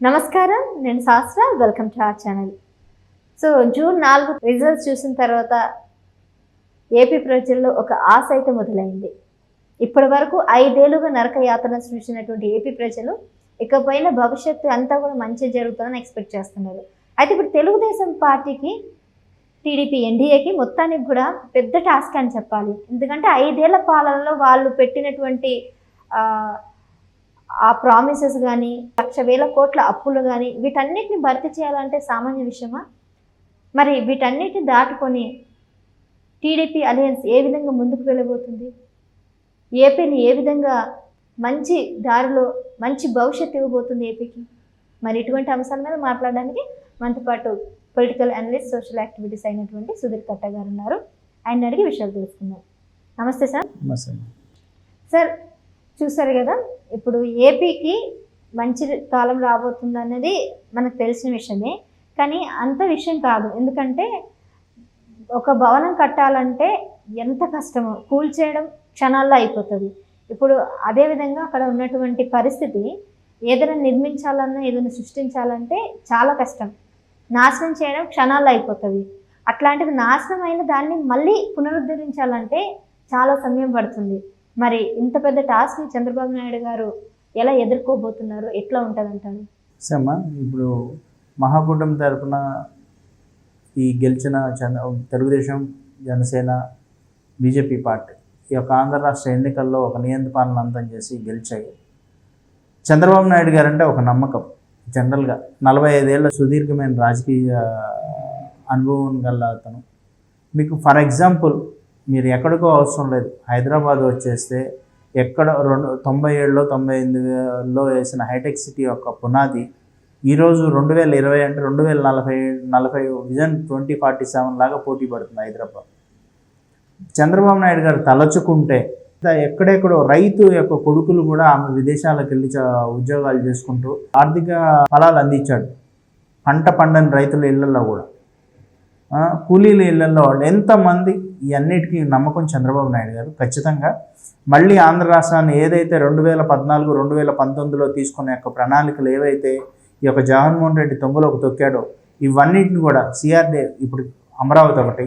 నమస్కారం నేను Shastra welcome to our channel. So June నాలుగు రిజల్ట్స్ చూసిన తర్వాత ఏపీ ప్రజల్లో ఒక ఆశ అయితే మొదలైంది. ఇప్పటి వరకు ఐదేళ్ళుగా నరక యాతన సృష్టించినటువంటి ఏపీ ప్రజలు ఇకపైన భవిష్యత్తు అంతా కూడా మంచి జరుగుతుందని ఎక్స్పెక్ట్ చేస్తున్నారు. అయితే ఇప్పుడు తెలుగుదేశం పార్టీకి టీడీపీ ఎన్డీఏకి మొత్తానికి కూడా పెద్ద టాస్క్ అని చెప్పాలి. ఎందుకంటే ఐదేళ్ళ పాలనలో వాళ్ళు పెట్టినటువంటి ఆ, ప్రామిసెస్ కానీ లక్ష వేల కోట్ల అప్పులు కానీ వీటన్నిటిని భర్తీ చేయాలంటే సామాన్య విషయమా? మరి వీటన్నిటిని దాటుకొని టీడీపీ అలయన్స్ ఏ విధంగా ముందుకు వెళ్ళబోతుంది? ఏపీని ఏ విధంగా మంచి దారిలో మంచి భవిష్యత్తు ఇవ్వబోతుంది ఏపీకి? మరి ఇటువంటి అంశాల మీద మాట్లాడడానికి మనతో పాటు పొలిటికల్ అనలిస్ట్ సోషల్ యాక్టివిటీస్ అయినటువంటి సుధీర్ కట్ట గారు ఉన్నారు. ఆయన అడిగి విషయాలు తెలుసుకుందాం. నమస్తే సార్. సార్ చూసారు కదా? ఇప్పుడు ఏపీకి మంచి కాలం రాబోతుంది అనేది మనకు తెలిసిన విషయమే. కానీ అంత విషయం కాదు. ఎందుకంటే ఒక భవనం కట్టాలంటే ఎంత కష్టమో కూల్చేయడం క్షణాల్లో అయిపోతుంది. ఇప్పుడు అదేవిధంగా అక్కడ ఉన్నటువంటి పరిస్థితి ఏదైనా నిర్మించాలన్నా ఏదైనా సృష్టించాలంటే చాలా కష్టం. నాశనం చేయడం క్షణాల్లో అయిపోతుంది. అట్లాంటిది నాశనం అయిన దాన్ని మళ్ళీ పునరుద్ధరించాలంటే చాలా సమయం పడుతుంది. మరి ఇంత పెద్ద టాస్క్ని చంద్రబాబు నాయుడు గారు ఎలా ఎదుర్కోబోతున్నారు? ఎట్లా ఉంటుంది అంటారు సమ్మ ఇప్పుడు మహాకూటమి తరపున ఈ గెలిచిన చంద్ర తెలుగుదేశం జనసేన బీజేపీ పార్టీ ఈ యొక్క ఆంధ్ర రాష్ట్ర ఎన్నికల్లో ఒక నియంత్ర అంతం చేసి గెలిచాయి. చంద్రబాబు నాయుడు గారు అంటే ఒక నమ్మకం. జనరల్గా నలభై ఐదేళ్ళ సుదీర్ఘమైన రాజకీయ అనుభవం గల అతను. మీకు ఫర్ ఎగ్జాంపుల్ మీరు ఎక్కడికో అవసరం లేదు. హైదరాబాద్ వచ్చేస్తే ఎక్కడ రెండు తొంభై ఏడులో తొంభై ఎనిమిదిలో వేసిన హైటెక్ సిటీ యొక్క పునాది ఈరోజు రెండు వేల ఇరవై అంటే రెండు వేల నలభై నలభై విజన్ ట్వంటీ ఫార్టీ సెవెన్ లాగా పోటీ పడుతుంది హైదరాబాద్. చంద్రబాబు నాయుడు గారు తలచుకుంటే ఎక్కడెక్కడో రైతు యొక్క కొడుకులు కూడా ఆమె విదేశాలకు వెళ్ళి ఉద్యోగాలు చేసుకుంటూ ఆర్థిక ఫలాలు అందించాడు. పంట పండని రైతుల ఇళ్ళలో కూడా. కూలీల ఇళ్ళలో వాళ్ళు ఎంతమంది ఈ అన్నిటికీ నమ్మకం చంద్రబాబు నాయుడు గారు. ఖచ్చితంగా మళ్ళీ ఆంధ్ర రాష్ట్రాన్ని ఏదైతే రెండు వేల పద్నాలుగు రెండు వేల పంతొమ్మిదిలో తీసుకున్న యొక్క ప్రణాళికలు ఏవైతే ఈ యొక్క జగన్మోహన్ రెడ్డి తొంగులోకి తొక్కాడో ఇవన్నిటిని కూడా సిఆర్డే ఇప్పుడు అమరావతి ఒకటి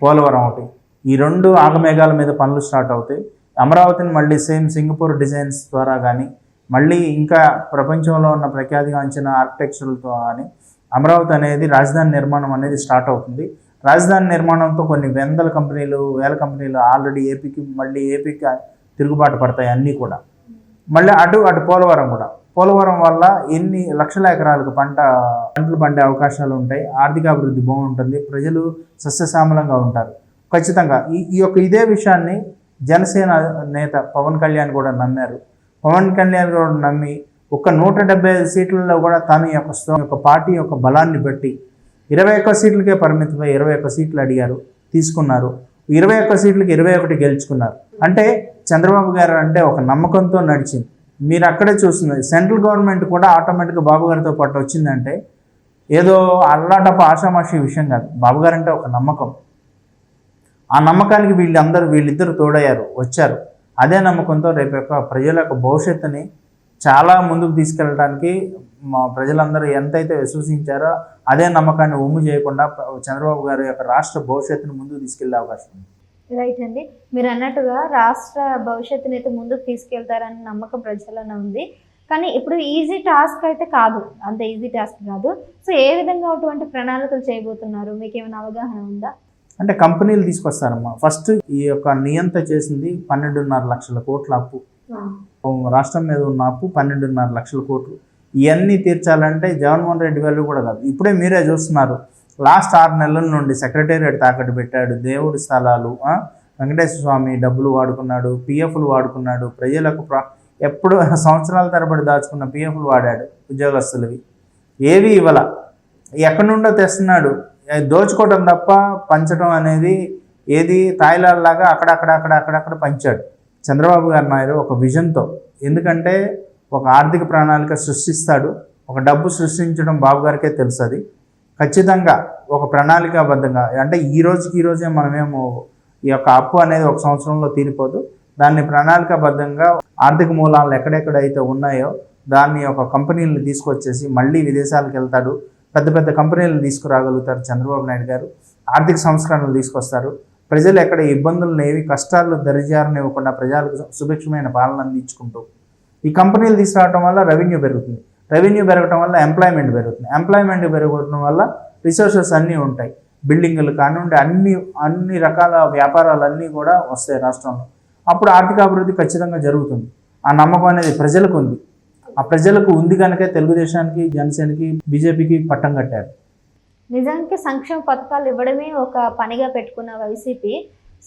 పోలవరం ఒకటి ఈ రెండు ఆగమేఘాల మీద పనులు స్టార్ట్ అవుతాయి. అమరావతిని మళ్ళీ సేమ్ సింగపూర్ డిజైన్స్ ద్వారా కానీ మళ్ళీ ఇంకా ప్రపంచంలో ఉన్న ప్రఖ్యాతిగాంచిన ఆర్కిటెక్చర్లతో కానీ అమరావతి అనేది రాజధాని నిర్మాణం అనేది స్టార్ట్ అవుతుంది. రాజధాని నిర్మాణంతో కొన్ని వందల కంపెనీలు వేల కంపెనీలు ఆల్రెడీ ఏపీకి మళ్ళీ ఏపీకి తిరుగుబాటు పడతాయి అన్నీ కూడా. మళ్ళీ అటు అటు పోలవరం కూడా. పోలవరం వల్ల ఎన్ని లక్షల ఎకరాలకు పంట పంటలు పండే అవకాశాలు ఉంటాయి. ఆర్థిక అభివృద్ధి బాగుంటుంది. ప్రజలు సస్యశ్యామలంగా ఉంటారు. ఖచ్చితంగా ఈ ఈ యొక్క ఇదే విషయాన్ని జనసేన నేత పవన్ కళ్యాణ్ కూడా నమ్మారు. పవన్ కళ్యాణ్ కూడా నమ్మి ఒక నూట డెబ్బై ఐదు సీట్లలో కూడా తన యొక్క యొక్క పార్టీ యొక్క బలాన్ని బట్టి ఇరవై ఒక్క సీట్లకే పరిమితమై ఇరవై ఒక్క సీట్లు అడిగారు తీసుకున్నారు. ఇరవై ఒక్క సీట్లకి ఇరవై ఒకటి గెలుచుకున్నారు. అంటే చంద్రబాబు గారు అంటే ఒక నమ్మకంతో నడిచింది. మీరు అక్కడే చూస్తున్నారు సెంట్రల్ గవర్నమెంట్ కూడా ఆటోమేటిక్గా బాబు గారితో పాటు వచ్చిందంటే ఏదో అల్లాటప్ప ఆషామాషి విషయం కాదు. బాబు గారు అంటే ఒక నమ్మకం. ఆ నమ్మకానికి వీళ్ళందరూ వీళ్ళిద్దరు తోడయ్యారు వచ్చారు. అదే నమ్మకంతో రేపు యొక్క ప్రజల యొక్క భవిష్యత్తుని చాలా ముందుకు తీసుకెళ్ళడానికి మా ప్రజలందరూ ఎంతైతే విశ్వసించారో అదే నమ్మకాన్ని ఒమ్ము చేయకుండా చంద్రబాబు గారి యొక్క రాష్ట్ర భవిష్యత్తుని ముందుకు తీసుకెళ్ళే అవకాశం ఉంది. రైట్ అండి. మీరు అన్నట్టుగా రాష్ట్ర భవిష్యత్తుని అయితే ముందుకు తీసుకెళ్తారని నమ్మకం ప్రజల్లోనే ఉంది. కానీ ఇప్పుడు ఈజీ టాస్క్ అయితే కాదు. అంత ఈజీ టాస్క్ కాదు. సో ఏ విధంగా అటువంటి ప్రణాళికలు చేయబోతున్నారు? మీకు ఏమైనా అవగాహన ఉందా? అంటే కంపెనీలు తీసుకొస్తారమ్మా. ఫస్ట్ ఈ యొక్క నియంత చేసింది పన్నెండున్నర లక్షల కోట్ల అప్పు. రాష్ట్రం మీద ఉన్న అప్పు పన్నెండున్నర లక్షల కోట్లు. ఇవన్నీ తీర్చాలంటే జగన్మోహన్ రెడ్డి వాళ్ళు కూడా కాదు. ఇప్పుడే మీరే చూస్తున్నారు. లాస్ట్ ఆరు నెలల నుండి సెక్రటేరియట్ తాకట్టు పెట్టాడు. దేవుడి స్థలాలు వెంకటేశ్వర స్వామి డబ్బులు వాడుకున్నాడు పిఎఫ్లు వాడుకున్నాడు. ప్రజలకు ప్ర ఎప్పుడు సంవత్సరాల తరబడి దాచుకున్న పిఎఫ్లు వాడాడు ఉద్యోగస్తులవి. ఏవి ఇవ్వాల. ఎక్కడి నుండో తెస్తున్నాడు. దోచుకోవటం తప్ప పంచడం అనేది ఏది తాయిలాల్లాగా అక్కడక్కడ అక్కడ అక్కడక్కడ పంచాడు. చంద్రబాబు గారు నాయుడు ఒక విజన్తో. ఎందుకంటే ఒక ఆర్థిక ప్రణాళిక సృష్టిస్తాడు. ఒక డబ్బు సృష్టించడం బాబు గారికే తెలుసు అది. ఖచ్చితంగా ఒక ప్రణాళికాబద్ధంగా అంటే ఈ రోజుకి ఈ రోజే మనమేమో ఈ యొక్క అప్పు అనేది ఒక సంవత్సరంలో తీరిపోదు. దాన్ని ప్రణాళికాబద్ధంగా ఆర్థిక మూలాలు ఎక్కడెక్కడైతే ఉన్నాయో దాన్ని ఒక కంపెనీలను తీసుకొచ్చేసి మళ్ళీ విదేశాలకు వెళ్తాడు. పెద్ద పెద్ద కంపెనీలను తీసుకురాగలుగుతారు చంద్రబాబు నాయుడు గారు. ఆర్థిక సంస్కరణలు తీసుకొస్తారు. ప్రజలు ఎక్కడ ఇబ్బందులు లేవి కష్టాలు దరిజారనివ్వకుండా ప్రజలకు సుభిక్షమైన పాలన అందించుకుంటూ ఈ కంపెనీలు తీసుకురావడం వల్ల రెవెన్యూ పెరుగుతుంది. రెవెన్యూ పెరగడం వల్ల ఎంప్లాయ్మెంట్ పెరుగుతుంది. ఎంప్లాయ్మెంట్ పెరగడం వల్ల రిసోర్సెస్ అన్నీ ఉంటాయి. బిల్డింగులు కానివ్వండి అన్ని అన్ని రకాల వ్యాపారాలన్నీ కూడా వస్తాయి రాష్ట్రంలో. అప్పుడు ఆర్థిక అభివృద్ధి ఖచ్చితంగా జరుగుతుంది. ఆ నమ్మకం అనేది ప్రజలకు ఉంది. ఆ ప్రజలకు ఉంది కనుక తెలుగుదేశానికి జనసేనకి బీజేపీకి పట్టం కట్టారు. నిజానికి సంక్షేమ పథకాలు ఇవ్వడమే ఒక పనిగా పెట్టుకున్న వైసీపీ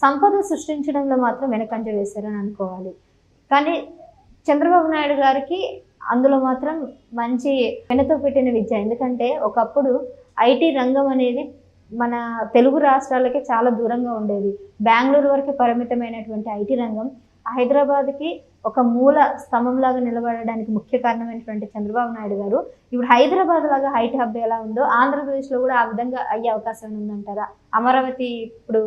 సంపద సృష్టించడంలో మాత్రం వెనకంజ వేశారని అనుకోవాలి. కానీ చంద్రబాబు నాయుడు గారికి అందులో మాత్రం మంచి వెనతో పెట్టిన విద్య. ఎందుకంటే ఒకప్పుడు ఐటీ రంగం అనేది మన తెలుగు రాష్ట్రాలకి చాలా దూరంగా ఉండేది. బెంగళూరు వరకు పరిమితమైనటువంటి ఐటీ రంగం హైదరాబాద్కి ఒక మూల స్తంభంలాగా నిలబడడానికి ముఖ్య కారణమైనటువంటి చంద్రబాబు నాయుడు గారు ఇప్పుడు హైదరాబాద్ లాగా ఐటీ హబ్ ఎలా ఉందో ఆంధ్రప్రదేశ్లో కూడా ఆ విధంగా అయ్యే అవకాశం ఉందంటారా? అమరావతి ఇప్పుడు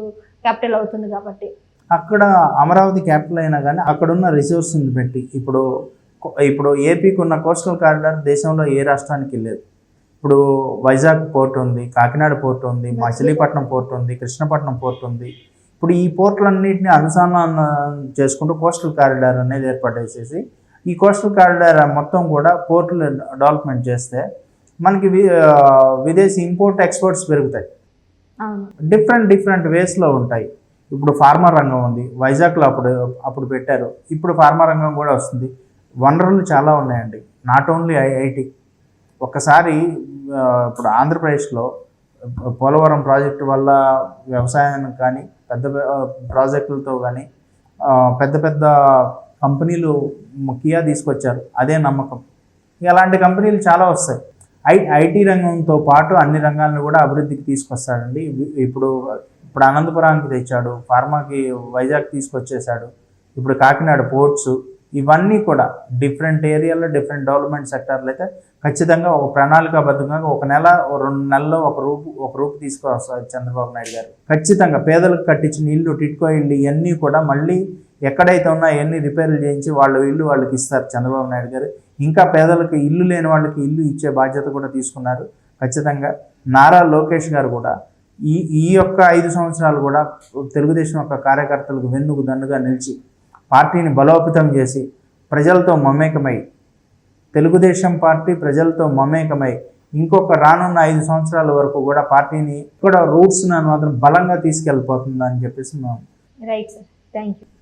క్యాపిటల్ అవుతుంది కాబట్టి. అక్కడ అమరావతి క్యాపిటల్ అయినా కానీ అక్కడున్న రిసోర్స్ని పెట్టి ఇప్పుడు ఇప్పుడు ఏపీకి ఉన్న కోస్టల్ కారిడార్ దేశంలో ఏ రాష్ట్రానికి లేదు ఇప్పుడు వైజాగ్ పోర్ట్ ఉంది కాకినాడ పోర్ట్ ఉంది మచిలీపట్నం పోర్ట్ ఉంది కృష్ణపట్నం పోర్ట్ ఉంది. ఇప్పుడు ఈ పోర్టులన్నింటినీ అనుసంధానం చేసుకుంటూ కోస్టల్ కారిడార్ అనేది ఏర్పాటు చేసేసి ఈ కోస్టల్ కారిడార్ మొత్తం కూడా పోర్టులు డెవలప్మెంట్ చేస్తే మనకి విదేశీ ఇంపోర్ట్ ఎక్స్పోర్ట్స్ పెరుగుతాయి. డిఫరెంట్ డిఫరెంట్ వేస్లో ఉంటాయి. ఇప్పుడు ఫార్మా రంగం ఉంది వైజాగ్లో అప్పుడు అప్పుడు పెట్టారు. ఇప్పుడు ఫార్మా రంగం కూడా వస్తుంది. వనరులు చాలా ఉన్నాయండి. నాట్ ఓన్లీ ఐఐటి ఒక్కసారి ఆ, ఇప్పుడు ఆంధ్రప్రదేశ్లో పోలవరం ప్రాజెక్టు వల్ల వ్యవసాయానికి కానీ పెద్ద ప్రాజెక్టులతో కానీ పెద్ద పెద్ద కంపెనీలు కియా తీసుకొచ్చారు. అదే నమ్మకం. అలాంటి కంపెనీలు చాలా వస్తాయి. ఐ ఐటీ రంగంతో పాటు అన్ని రంగాలను కూడా అభివృద్ధికి తీసుకొస్తాడండి. ఇప్పుడు ఇప్పుడు అనంతపురానికి తెచ్చాడు ఫార్మాకి వైజాగ్ తీసుకొచ్చేసాడు ఇప్పుడు కాకినాడ పోర్ట్స్ ఇవన్నీ కూడా డిఫరెంట్ ఏరియాలో డిఫరెంట్ డెవలప్మెంట్ సెక్టార్లు అయితే ఖచ్చితంగా ఒక ప్రణాళికాబద్ధంగా ఒక నెల రెండు నెలల్లో ఒక రూపు ఒక రూపు తీసుకొస్తారు చంద్రబాబు నాయుడు గారు. ఖచ్చితంగా పేదలకు కట్టించిన ఇల్లు టిట్కో ఇల్లు ఇవన్నీ కూడా మళ్ళీ ఎక్కడైతే ఉన్నా అవన్నీ రిపేర్లు చేయించి వాళ్ళ ఇల్లు వాళ్ళకి ఇస్తారు చంద్రబాబు నాయుడు గారు. ఇంకా పేదలకు ఇల్లు లేని వాళ్ళకి ఇల్లు ఇచ్చే బాధ్యత కూడా తీసుకున్నారు. ఖచ్చితంగా నారా లోకేష్ గారు కూడా ఈ ఈ యొక్క ఐదు సంవత్సరాలు కూడా తెలుగుదేశం యొక్క కార్యకర్తలకు వెన్నుకు దన్నుగా నిలిచి పార్టీని బలోపేతం చేసి ప్రజలతో మమేకమై తెలుగుదేశం పార్టీ ప్రజలతో మమేకమై ఇంకొక రానున్న ఐదు సంవత్సరాల వరకు కూడా పార్టీని కూడా రూట్స్ను మాత్రం బలంగా తీసుకెళ్ళిపోతుందని చెప్పేసి మేము రైట్ సార్ థ్యాంక్ యూ